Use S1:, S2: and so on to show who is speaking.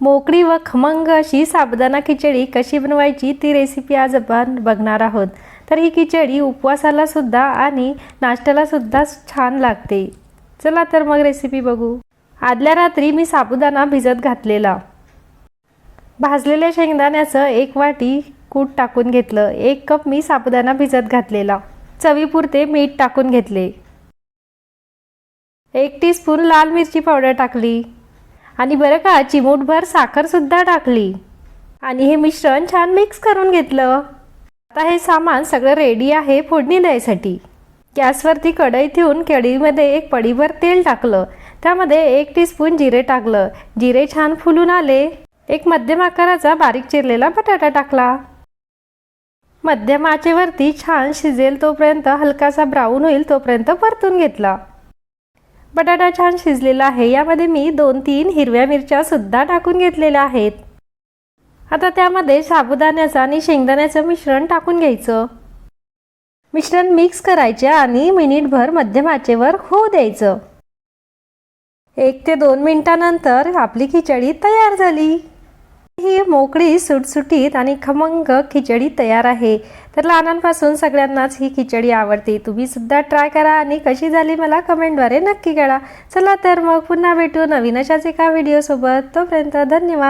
S1: मोकळी व खमंग अशी साबुदाणा खिचडी कशी बनवायची ती रेसिपी आज आपण बघणार आहोत. तर ही खिचडी उपवासाला सुद्धा आणि नाश्त्याला सुद्धा छान लागते. चला तर मग रेसिपी बघू. आदल्या रात्री मी साबुदाणा भिजत घातलेला. भाजलेल्या शेंगदाण्याचं एक वाटी कूट टाकून घेतलं. एक कप मी साबुदाणा भिजत घातलेला. चवीपुरते मीठ टाकून घेतले. एक टीस्पून लाल मिरची पावडर टाकली. आणि बरं का चिमूटभर साखरसुद्धा टाकली. आणि हे मिश्रण छान मिक्स करून घेतलं. आता हे सामान सगळं रेडी आहे फोडणी द्यायसाठी. गॅसवरती कढई ठेवून केळीमध्ये एक पडीभर तेल टाकलं. त्यामध्ये एक टीस्पून जिरे टाकलं. जिरे छान फुलून आले. एक मध्यम आकाराचा बारीक चिरलेला बटाटा टाकला. मध्यम आचेवरती छान शिजेल तोपर्यंत हलकासा ब्राऊन होईल तोपर्यंत परतून घेतला. बटाटा छान शिजलेला आहे. यामध्ये मी दोन तीन हिरव्या मिरच्या सुद्धा टाकून घेतलेल्या आहेत. आता त्यामध्ये साबुदाण्याचं आणि शेंगदाण्याचं मिश्रण टाकून घ्यायचं. मिश्रण मिक्स करायचे आणि मिनिटभर मध्यम आचेवर होऊ द्यायचं. एक ते दोन मिनिटानंतर आपली खिचडी तयार झाली. ही मोकळी सुटसुटीत आणि खमंग खिचडी तयार आहे. तर लहानांपासून सगळ्यांनाच ही खिचडी आवडते. तुम्ही सुद्धा ट्राय करा आणि कशी झाली मला कमेंटद्वारे नक्की कळा. चला तर मग पुन्हा भेटू नवीन अशाच एका व्हिडिओसोबत तोपर्यंत धन्यवाद.